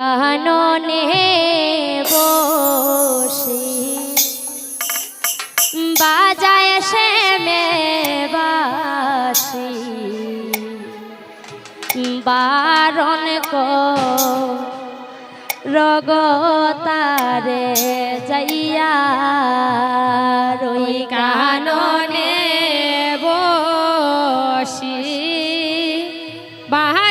কাননে বসে। বাজায় সে মে বাসি বারণ কো রগতারে যাইয়া রই কাননে বসি। বাজায়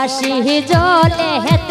দিববাসী জলে হেতে